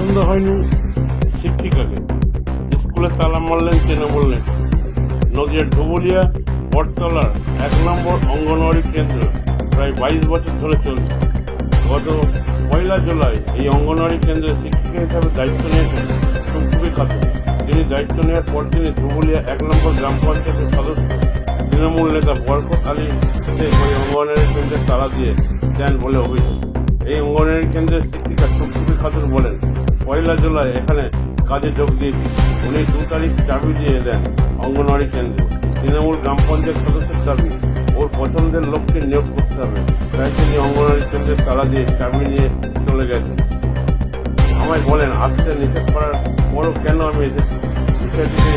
পছন্দ হয়নি শিক্ষিকাকে স্কুলে তালা মারলেন তৃণমূল নেতা নদীয়ার ধুবুলিয়া বটতলার এক নম্বর অঙ্গনওয়াড়ি কেন্দ্র প্রায় বাইশ বছর ধরে চলছে। গত পয়লা জুলাই এই অঙ্গনওয়াড়ি কেন্দ্রে শিক্ষিকা হিসাবে দায়িত্ব নিয়েছেন টুকটুকি খাতুন। তিনি দায়িত্ব নেওয়ার পর তিনি ধুবুলিয়া এক নম্বর গ্রাম পঞ্চায়েতের সদস্য। তৃণমূল নেতা বরকত আলী ওই অঙ্গনওয়াড়ি কেন্দ্রের তালা দিয়ে দেন বলে অভিযোগ। এই অঙ্গনওয়াড়ি কেন্দ্রের শিক্ষিকা টুকটুকি খাতুন বলেন পয়লা জুলাই এখানে কাজে যোগ দিয়েছি উনি দু তারিখ চাবি দিয়ে দেন অঙ্গনওয়াড়ি কেন্দ্রে। তৃণমূল গ্রাম পঞ্চায়েত সদস্যের দাবি, ওর পছন্দের লোককে নিয়োগ করতে হবে। তাই তিনি অঙ্গনওয়াড়ি কেন্দ্রের তালা দিয়ে চাবি নিয়ে চলে গেছেন। আমায় বলেন, আসতে নিষেধ করার পরও কেন আমি এসেছি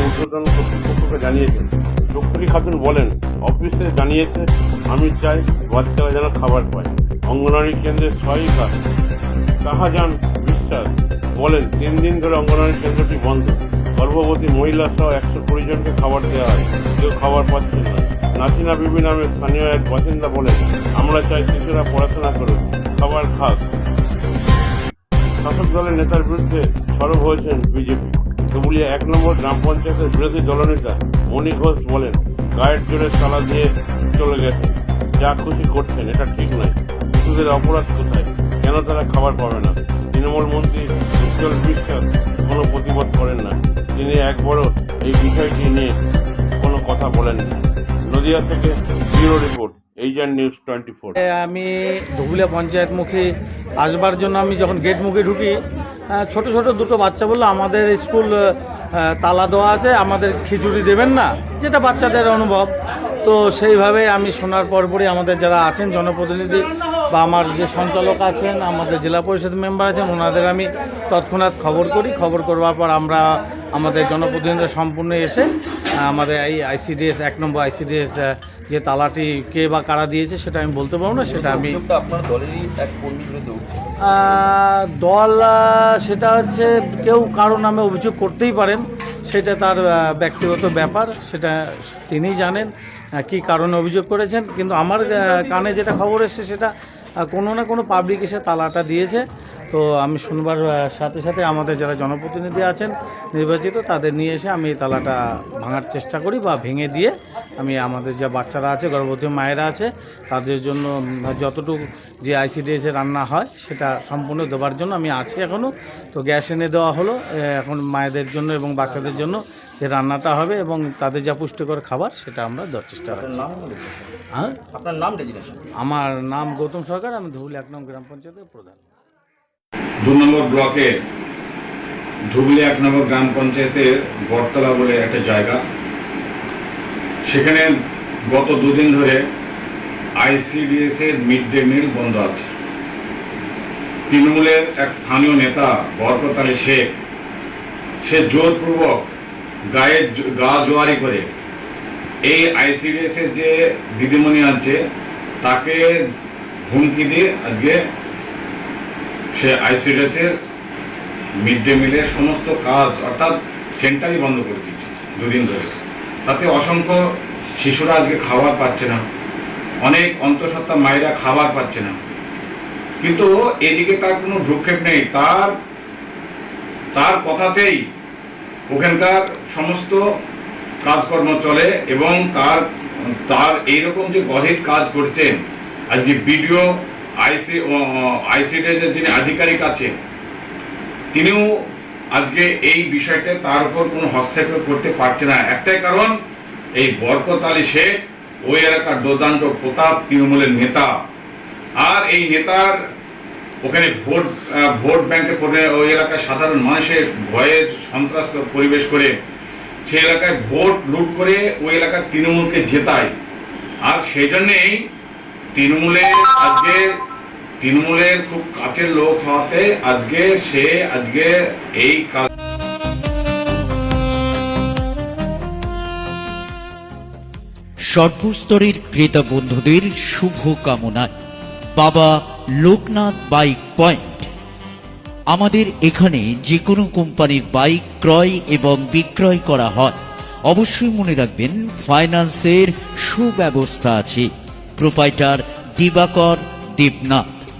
উদ্বোধন কর্তৃপক্ষকে জানিয়েছেন চক্রী খাতুন বলেন, অফিসে জানিয়েছে, আমি চাই বাচ্চারা যেন খাবার পায়। অঙ্গনওয়াড়ি কেন্দ্রের সহায়িকা শাহজাহান বিশ্বাস বলেন, তিন দিন ধরে অঙ্গনওয়াড়ি কেন্দ্রটি বন্ধ। গর্ভবতী মহিলা সহ একশো কুড়ি জনকে খাবার দেওয়া হয়। কেউ খাবার পাচ্ছে না। নাসিনা বিবি নামে স্থানীয় এক বাসিন্দা বলেন, আমরা চাই শিশুরা পড়াশোনা করুক, খাবার খাক। শাসক দলের নেতার বিরুদ্ধে সরব হয়েছেন বিজেপি। ধুবুলিয়া এক নম্বর গ্রাম পঞ্চায়েতের বিরোধী দলনেতা মণি ঘোষ বলেন, গায়ের জোরে তালা দিয়ে চলে গেছে। যা খুশি করছেন, এটা ঠিক নয়। শিশুদের অপরাধ কোথায়? কেন তারা খাবার পাবে না? তৃণমূল মন্ত্রী উজ্জ্বল বিশ্বাস কোনো প্রতিবাদ করেন না। তিনি একবারও এই বিষয়টি নিয়ে কোনো কথা বলেননি নদিয়া থেকে ব্যুরো রিপোর্ট এইজার নিউজ টোয়েন্টি ফোর। আমি ধুবুলিয়া পঞ্চায়েতমুখী আসবার জন্য আমি যখন গেট মুখে ঢুকি ছোট ছোট দুটো বাচ্চা বলল, আমাদের স্কুল তালা দেওয়া আছে, আমাদের খিচুড়ি দেবেন না। যেটা বাচ্চাদের অনুভব। তো সেইভাবে আমি শোনার পরপরই আমাদের যারা আছেন, জনপ্রতিনিধি বা আমার যে সঞ্চালক আছেন আমাদের জেলা পরিষদ মেম্বার আছেন ওনাদের আমি তৎক্ষণাৎ খবর করি। খবর করবার পর আমরা আমাদের জনপ্রতিনিধিরা সম্পূর্ণ এসে আমাদের এই আইসিডিএস এক নম্বর আইসিডিএস যে তালাটি কে বা কারা দিয়েছে সেটা আমি বলতে পারব না সেটা আমি দল সেটা হচ্ছে কেউ কারও নামে অভিযোগ করতেই পারেন সেটা তার ব্যক্তিগত ব্যাপার সেটা তিনিই জানেন কী কারণে অভিযোগ করেছেন। কিন্তু আমার কানে যেটা খবর এসেছে সেটা কোনো না কোনো পাবলিক এসে তালাটা দিয়েছে। তো আমি শুনবার সাথে সাথে আমাদের যারা জনপ্রতিনিধি আছেন নির্বাচিত তাদের নিয়ে এসে আমি এই তালাটা ভাঙার চেষ্টা করি বা ভেঙে দিয়ে আমি আমাদের যা বাচ্চারা আছে গর্ভবতী মায়েরা আছে তাদের জন্য যতটুকু যে আইসিডিএসে রান্না হয় সেটা সম্পূর্ণ দেওয়ার জন্য আমি আছি এখনও তো গ্যাস এনে দেওয়া হলো এখন মায়েদের জন্য এবং বাচ্চাদের জন্য যে রান্নাটা হবে এবং তাদের যা পুষ্টিকর খাবার সেটা আমরা দেওয়ার চেষ্টা করছি। হ্যাঁ? আপনার নাম আমার নাম গৌতম সরকার আমি ধুবুলি এক নম্বর গ্রাম পঞ্চায়েতের প্রধান। দু নম্বর ব্লকে ধুবলি এক নম্বর গ্রাম পঞ্চায়েতের বটতলা বলে একটা জায়গা। সেখানে গত দুদিন ধরে আইসিডিএস এর মিড ডে মিল বন্ধ আছে। তৃণমূলের এক স্থানীয় নেতা বরকত আলী শেখ, সে জোরপূর্বক গায়ে গা জোয়ারি করে এই আইসিডিএস এর যে দিদিমণি আছে, তাকে হুমকি দিয়ে আজকে সে আইসিডিএস এর মিড ডে মিলের সমস্ত কাজ, অর্থাৎ সেন্টারই বন্ধ করে দিয়েছে দুদিন ধরে। তাতে অসংখ্য শিশুরা আজকে খাবার পাচ্ছে না। অনেক অন্তঃসত্ত্বা মায়েরা খাবার পাচ্ছে না। কিন্তু এদিকে তার কোনো ভ্রুক্ষেপ নেই। তার তার কথাতেই ওখানকার সমস্ত কাজকর্ম চলে এবং তার তার এইরকম যে গহিত কাজ করছেন আজকে বিডিও আইসি আইসিডিএস যিনি আধিকারিক আছেন, তিনিও আজকে এই বিষয়টা তার উপর কোনো হস্তক্ষেপ করতে পারছে না। একটাই কারণ, এই বরকত আলী শেখ ওই এলাকার দুর্দান্ত প্রতাপ তৃণমূলের নেতা। আর এই নেতার ওখানে ভোট ভোট ব্যাংকে ওই এলাকার সাধারণ মানুষের ভয়ের সন্ত্রাস পরিবেশ করে সেই এলাকায় ভোট লুট করে ওই এলাকার তৃণমূলকে জেতায়। আর সেই জন্যেই তৃণমূলের আজকে তৃণমূলের খুব কাছের লোক হওয়াতে আজকে সে, আজকে এই কাজ সর্বস্তরের ক্রেতা বন্ধুদের শুভ কামনায় বাবা লোকনাথ বাইক পয়েন্ট। আমাদের এখানে যে কোনো কোম্পানির বাইক ক্রয় এবং বিক্রয় করা হয়। অবশ্যই মনে রাখবেন, ফাইন্যান্সের সুব্যবস্থা আছে। প্রোপাইটার দিবাকর দেবনাথ।